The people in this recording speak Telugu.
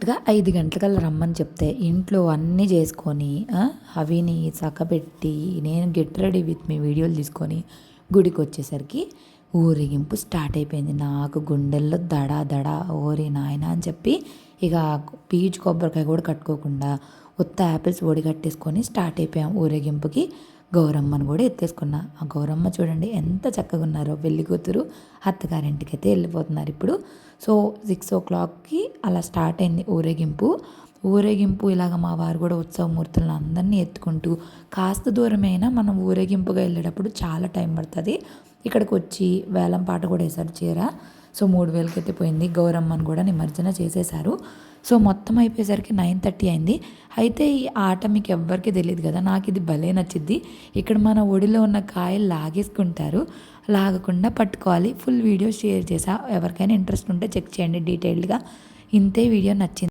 కరెక్ట్గా ఐదు గంటలకల్లా రమ్మని చెప్తే ఇంట్లో అన్నీ చేసుకొని అవిని చక్కబెట్టి నేను గెట్ రెడీ విత్ మీ వీడియోలు తీసుకొని గుడికి వచ్చేసరికి ఊరేగింపు స్టార్ట్ అయిపోయింది. నాకు గుండెల్లో దడ దడ ఓరి నాయన అని చెప్పి ఇక పీచు కొబ్బరికాయ కూడా కట్టుకోకుండా ఉత్త యాపిల్స్ ఒడి కట్టేసుకొని స్టార్ట్ అయిపోయాం ఊరేగింపుకి. గౌరమ్మను కూడా ఎత్తేసుకున్నా. ఆ గౌరమ్మ చూడండి ఎంత చక్కగా ఉన్నారో పెళ్ళి కూతురు అత్తగారింటికి అయితే వెళ్ళిపోతున్నారు ఇప్పుడు. సో సిక్స్ ఓ క్లాక్కి అలా స్టార్ట్ అయింది ఊరేగింపు. ఊరేగింపు ఇలాగ మా వారు కూడా ఉత్సవమూర్తులను అందరినీ ఎత్తుకుంటూ కాస్త దూరమైనా మనం ఊరేగింపుగా వెళ్ళేటప్పుడు చాలా టైం పడుతుంది. ఇక్కడికి వచ్చి వేలం పాట కూడా వేశారు చీర. సో మూడు వేలకి అయితే పోయింది. గౌరమ్మను కూడా నిమజ్జన చేసేశారు. సో మొత్తం అయిపోయేసరికి నైన్ థర్టీ అయింది. అయితే ఈ ఆట మీకు ఎవ్వరికి తెలియదు కదా నాకు ఇది భలే నచ్చింది ఇక్కడ మన ఒడిలో ఉన్న కాయలు లాగేసుకుంటారు. లాగకుండా పట్టుకోవాలి. ఫుల్ వీడియో షేర్ చేసా. ఎవరికైనా ఇంట్రెస్ట్ ఉంటే చెక్ చేయండి డీటెయిల్డ్గా. ఇంతే వీడియో నచ్చింది.